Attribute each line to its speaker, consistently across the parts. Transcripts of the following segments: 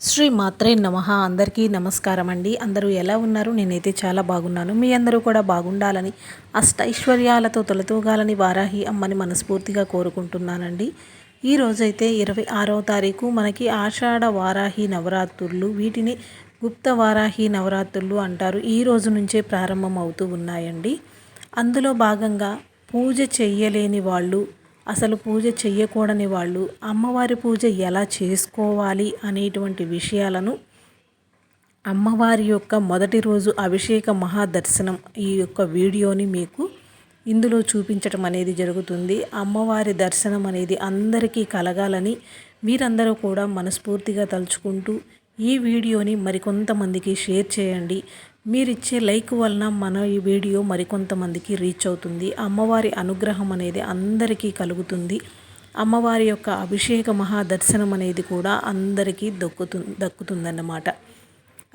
Speaker 1: శ్రీ మాత్రే నమ. అందరికీ నమస్కారం అండి. అందరూ ఎలా ఉన్నారు? నేనైతే చాలా బాగున్నాను. మీ అందరూ కూడా బాగుండాలని అష్టైశ్వర్యాలతో తొలతూగాలని వారాహి అమ్మని మనస్ఫూర్తిగా కోరుకుంటున్నానండి. ఈ రోజైతే ఇరవై ఆరో తారీఖు. మనకి ఆషాఢ వారాహి నవరాత్రులు వీటిని గుప్త వారాహి నవరాత్రులు అంటారు. ఈ రోజు నుంచే ప్రారంభం అవుతూ ఉన్నాయండి. అందులో భాగంగా పూజ చెయ్యలేని వాళ్ళు అసలు పూజ చేయకూడని వాళ్ళు అమ్మవారి పూజ ఎలా చేసుకోవాలి అనేటువంటి విషయాలను అమ్మవారి యొక్క మొదటి రోజు అభిషేక మహాదర్శనం ఈ యొక్క వీడియోని మీకు ఇందులో చూపించటం అనేది జరుగుతుంది. అమ్మవారి దర్శనం అనేది అందరికీ కలగాలని మీరందరూ కూడా మనస్ఫూర్తిగా తలుచుకుంటూ ఈ వీడియోని మరికొంతమందికి షేర్ చేయండి. మీరిచ్చే లైక్ వలన మన ఈ వీడియో మరికొంతమందికి రీచ్ అవుతుంది. అమ్మవారి అనుగ్రహం అనేది అందరికీ కలుగుతుంది. అమ్మవారి యొక్క అభిషేక మహాదర్శనం అనేది కూడా అందరికీ దొక్కుతు దక్కుతుందన్నమాట.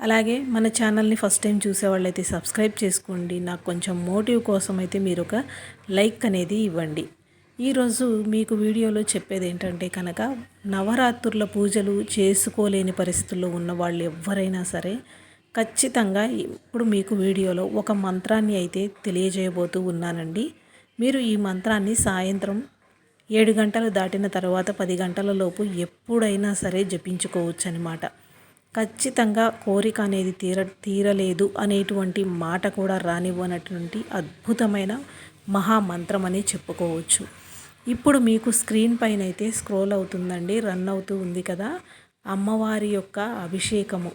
Speaker 1: అలాగే మన ఛానల్ని ఫస్ట్ టైం చూసేవాళ్ళైతే సబ్స్క్రైబ్ చేసుకోండి. నాకు కొంచెం మోటివ్ కోసం అయితే మీరు ఒక లైక్ అనేది ఇవ్వండి. ఈరోజు మీకు వీడియోలో చెప్పేది ఏంటంటే కనుక నవరాత్రుల పూజలు చేసుకోలేని పరిస్థితుల్లో ఉన్న వాళ్ళు ఎవరైనా సరే ఖచ్చితంగా ఇప్పుడు మీకు వీడియోలో ఒక మంత్రాన్ని అయితే తెలియజేయబోతూ ఉన్నానండి. మీరు ఈ మంత్రాన్ని సాయంత్రం ఏడు గంటలు దాటిన తర్వాత పది గంటల లోపు ఎప్పుడైనా సరే జపించుకోవచ్చు అనమాట ఖచ్చితంగా కోరిక అనేది తీర తీరలేదు అనేటువంటి మాట కూడా రానివ్వనటువంటి అద్భుతమైన మహామంత్రం అని చెప్పుకోవచ్చు. ఇప్పుడు మీకు స్క్రీన్ పైన అయితే స్క్రోల్ అవుతుందండి రన్ అవుతూ ఉంది కదా. అమ్మవారి యొక్క అభిషేకము.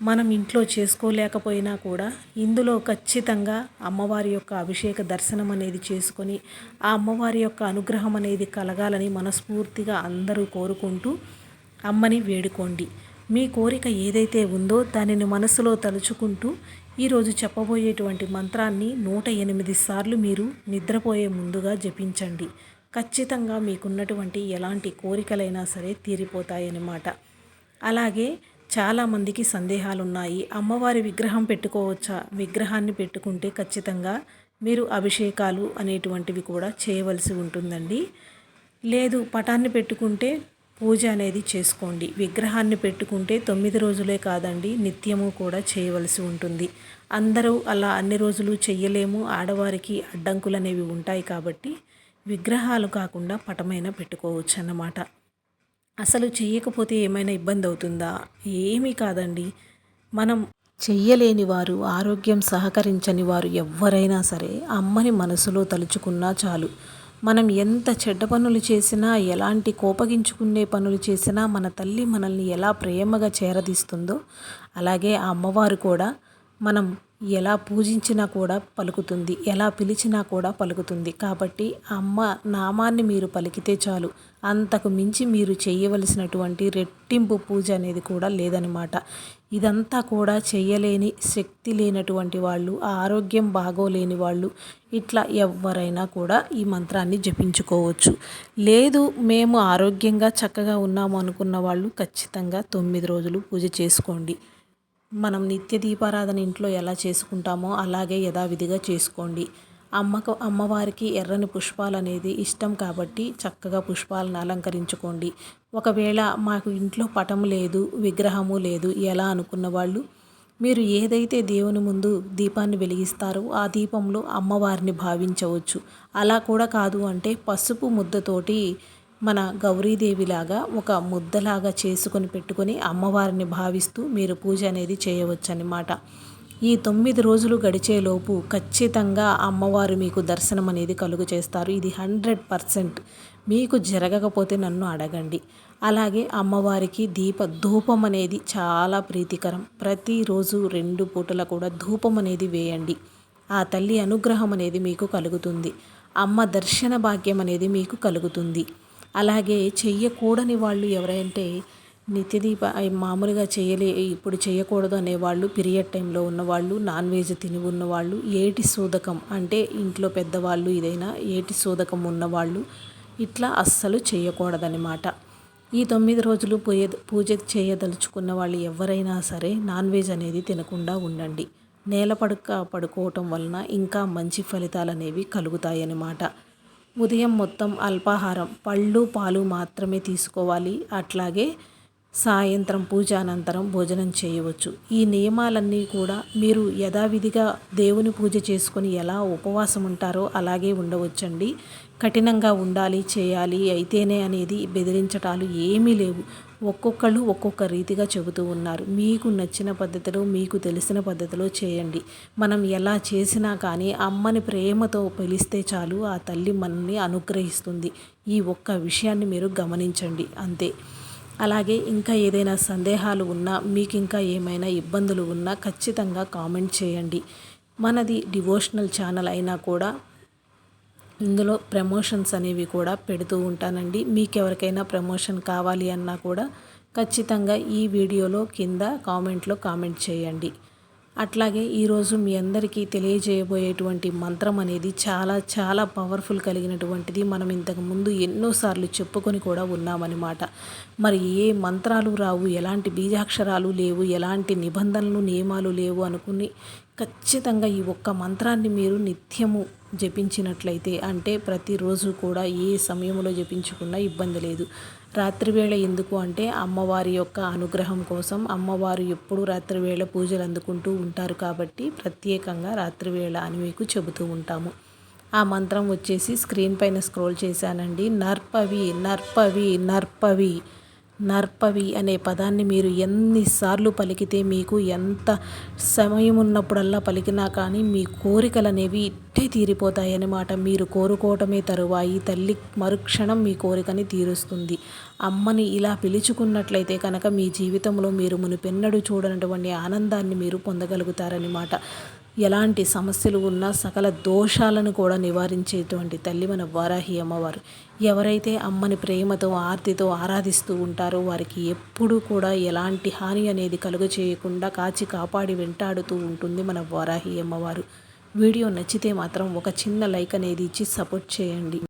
Speaker 1: మనం ఇంట్లో చేసుకోలేకపోయినా కూడా ఇందులో ఖచ్చితంగా అమ్మవారి యొక్క అభిషేక దర్శనం అనేది చేసుకొని ఆ అమ్మవారి యొక్క అనుగ్రహం అనేది కలగాలని మనస్ఫూర్తిగా అందరూ కోరుకుంటూ అమ్మని వేడుకోండి. మీ కోరిక ఏదైతే ఉందో దానిని మనసులో తలుచుకుంటూ ఈరోజు చెప్పబోయేటువంటి మంత్రాన్ని నూట ఎనిమిది సార్లు మీరు నిద్రపోయే ముందుగా జపించండి. ఖచ్చితంగా మీకున్నటువంటి ఎలాంటి కోరికలైనా సరే తీరిపోతాయన్నమాట. అలాగే చాలామందికి సందేహాలు ఉన్నాయి అమ్మవారి విగ్రహం పెట్టుకోవచ్చా? విగ్రహాన్ని పెట్టుకుంటే ఖచ్చితంగా మీరు అభిషేకాలు అనేటువంటివి కూడా చేయవలసి ఉంటుందండి. లేదు పటాన్ని పెట్టుకుంటే పూజ అనేది చేసుకోండి. విగ్రహాన్ని పెట్టుకుంటే తొమ్మిది రోజులే కాదండి నిత్యము కూడా చేయవలసి ఉంటుంది. అందరూ అలా అన్ని రోజులు చెయ్యలేము. ఆడవారికి అడ్డంకులు అనేవి ఉంటాయి కాబట్టి విగ్రహాలు కాకుండా పటమైన పెట్టుకోవచ్చు అన్నమాట అసలు చెయ్యకపోతే ఏమైనా ఇబ్బంది అవుతుందా ఏమీ కాదండి. మనం చెయ్యలేని వారు ఆరోగ్యం సహకరించని వారు ఎవరైనా సరే అమ్మని మనసులో తలుచుకున్నా చాలు. మనం ఎంత చెడ్డ పనులు చేసినా ఎలాంటి కోపగించుకునే పనులు చేసినా మన తల్లి మనల్ని ఎలా ప్రేమగా చేరదీస్తుందో అలాగే ఆ అమ్మవారు కూడా మనం ఎలా పూజించినా కూడా పలుకుతుంది ఎలా పిలిచినా కూడా పలుకుతుంది. కాబట్టి అమ్మ నామాన్ని మీరు పలికితే చాలు. అంతకు మించి మీరు చేయవలసినటువంటి రెట్టింపు పూజ అనేది కూడా లేదనమాట ఇదంతా కూడా చేయలేని శక్తి లేనటువంటి వాళ్ళు ఆరోగ్యం బాగోలేని వాళ్ళు ఇట్లా ఎవరైనా కూడా ఈ మంత్రాన్ని జపించుకోవచ్చు. లేదు మేము ఆరోగ్యంగా చక్కగా ఉన్నాము అనుకున్న వాళ్ళు ఖచ్చితంగా తొమ్మిది రోజులు పూజ చేసుకోండి. మనం నిత్య దీపారాధన ఇంట్లో ఎలా చేసుకుంటామో అలాగే యథావిధిగా చేసుకోండి. అమ్మకు అమ్మవారికి ఎర్రని పుష్పాలు అనేది ఇష్టం కాబట్టి చక్కగా పుష్పాలను అలంకరించుకోండి. ఒకవేళ మాకు ఇంట్లో పటం లేదు విగ్రహము లేదు ఎలా అనుకున్న వాళ్ళు? మీరు ఏదైతే దేవుని ముందు దీపాన్ని వెలిగిస్తారో ఆ దీపంలో అమ్మవారిని భావించవచ్చు. అలా కూడా కాదు అంటే పసుపు ముద్దతోటి మన గౌరీదేవిలాగా ఒక ముద్దలాగా చేసుకొని పెట్టుకొని అమ్మవారిని భావిస్తూ మీరు పూజ అనేది చేయవచ్చు అన్నమాట ఈ తొమ్మిది రోజులు గడిచేలోపు ఖచ్చితంగా అమ్మవారు మీకు దర్శనం అనేది కలుగు చేస్తారు. ఇది హండ్రెడ్ పర్సెంట్ మీకు జరగకపోతే నన్ను అడగండి. అలాగే అమ్మవారికి దీప ధూపం అనేది చాలా ప్రీతికరం. ప్రతిరోజు రెండు పూటల కూడా ధూపం అనేది వేయండి. ఆ తల్లి అనుగ్రహం అనేది మీకు కలుగుతుంది. అమ్మ దర్శన భాగ్యం అనేది మీకు కలుగుతుంది. అలాగే చెయ్యకూడని వాళ్ళు ఎవరంటే నిత్యదీప మామూలుగా చేయలే ఇప్పుడు చేయకూడదు అనేవాళ్ళు పీరియడ్ టైంలో ఉన్నవాళ్ళు నాన్ వెజ్ తిని ఉన్నవాళ్ళు ఏటి సూదకం అంటే ఇంట్లో పెద్దవాళ్ళు ఇదైనా ఏటి సూదకం ఉన్నవాళ్ళు ఇట్లా అస్సలు చేయకూడదనమాట ఈ తొమ్మిది రోజులు పూజ పూజ చేయదలుచుకున్న వాళ్ళు ఎవరైనా సరే నాన్ వెజ్ అనేది తినకుండా ఉండండి. నేల పడుక పడుకోవటం వలన ఇంకా మంచి ఫలితాలు అనేవి కలుగుతాయన్నమాట. ఉదయం మొత్తం అల్పాహారం పళ్ళు పాలు మాత్రమే తీసుకోవాలి. అట్లాగే సాయంత్రం పూజ అనంతరం భోజనం చేయవచ్చు. ఈ నియమాలన్నీ కూడా మీరు యథావిధిగా దేవుని పూజ చేసుకొని ఎలా ఉపవాసం ఉంటారో అలాగే ఉండవచ్చండి. కఠినంగా ఉండాలి చేయాలి అయితేనే అనేది బెదిరించటాలు ఏమీ లేవు. ఒక్కొక్కళ్ళు ఒక్కొక్క రీతిగా చెబుతూ ఉన్నారు. మీకు నచ్చిన పద్ధతిలో మీకు తెలిసిన పద్ధతిలో చేయండి. మనం ఎలా చేసినా కానీ అమ్మని ప్రేమతో పిలిస్తే చాలు ఆ తల్లి మనల్ని అనుగ్రహిస్తుంది. ఈ ఒక్క విషయాన్ని మీరు గమనించండి. అంతే. అలాగే ఇంకా ఏదైనా సందేహాలు ఉన్నా మీకు ఇంకా ఏమైనా ఇబ్బందులు ఉన్నా ఖచ్చితంగా కామెంట్ చేయండి. మనది డివోషనల్ ఛానల్ అయినా కూడా ఇందులో ప్రమోషన్స్ అనేవి కూడా పెడుతూ ఉంటానండి. మీకు ఎవరికైనా ప్రమోషన్ కావాలి అన్నా కూడా ఖచ్చితంగా ఈ వీడియోలో కింద కామెంట్లో కామెంట్ చేయండి. అట్లాగే ఈరోజు మీ అందరికీ తెలియజేయబోయేటువంటి మంత్రం అనేది చాలా చాలా పవర్ఫుల్ కలిగినటువంటిది. మనం ఇంతకు ముందు ఎన్నోసార్లు చెప్పుకొని కూడా ఉన్నామన్నమాట. మరి ఏ మంత్రాలు రావు ఎలాంటి బీజాక్షరాలు లేవు ఎలాంటి నిబంధనలు నియమాలు లేవు అనుకుని ఖచ్చితంగా ఈ ఒక్క మంత్రాన్ని మీరు నిత్యము జపించినట్లయితే అంటే ప్రతిరోజు కూడా ఏ సమయంలో జపించుకున్నా ఇబ్బంది లేదు. రాత్రివేళ ఎందుకు అంటే అమ్మవారి యొక్క అనుగ్రహం కోసం అమ్మవారు ఎప్పుడు రాత్రివేళ పూజలు అందుకుంటూ ఉంటారు కాబట్టి ప్రత్యేకంగా రాత్రివేళ అని మీకు చెబుతూ ఉంటాము. ఆ మంత్రం వచ్చేసి స్క్రీన్ పైన స్క్రోల్ చేశానండి. నర్పవి నర్పవి నర్పవి. నర్పవి అనే పదాన్ని మీరు ఎన్నిసార్లు పలికితే మీకు ఎంత సమయం ఉన్నప్పుడల్లా పలికినా కానీ మీ కోరికలు అనేవి ఇట్టే తీరిపోతాయన్నమాట మీరు కోరుకోవటమే తరువాయి. తల్లి మరుక్షణం మీ కోరికని తీరుస్తుంది. అమ్మని ఇలా పిలుచుకున్నట్లయితే కనుక మీ జీవితంలో మీరు మునిపెన్నడు చూడనటువంటి ఆనందాన్ని మీరు పొందగలుగుతారనమాట ఎలాంటి సమస్యలు ఉన్నా సకల దోషాలను కూడా నివారించేటువంటి తల్లి మన వారాహి అమ్మవారు. ఎవరైతే అమ్మని ప్రేమతో ఆర్తితో ఆరాధిస్తూ ఉంటారో వారికి ఎప్పుడూ కూడా ఎలాంటి హాని అనేది కలుగ చేయకుండా కాచి కాపాడి వెంటాడుతూ ఉంటుంది మన వారాహి అమ్మవారు. వీడియో నచ్చితే మాత్రం ఒక చిన్న లైక్ అనేది ఇచ్చి సపోర్ట్ చేయండి.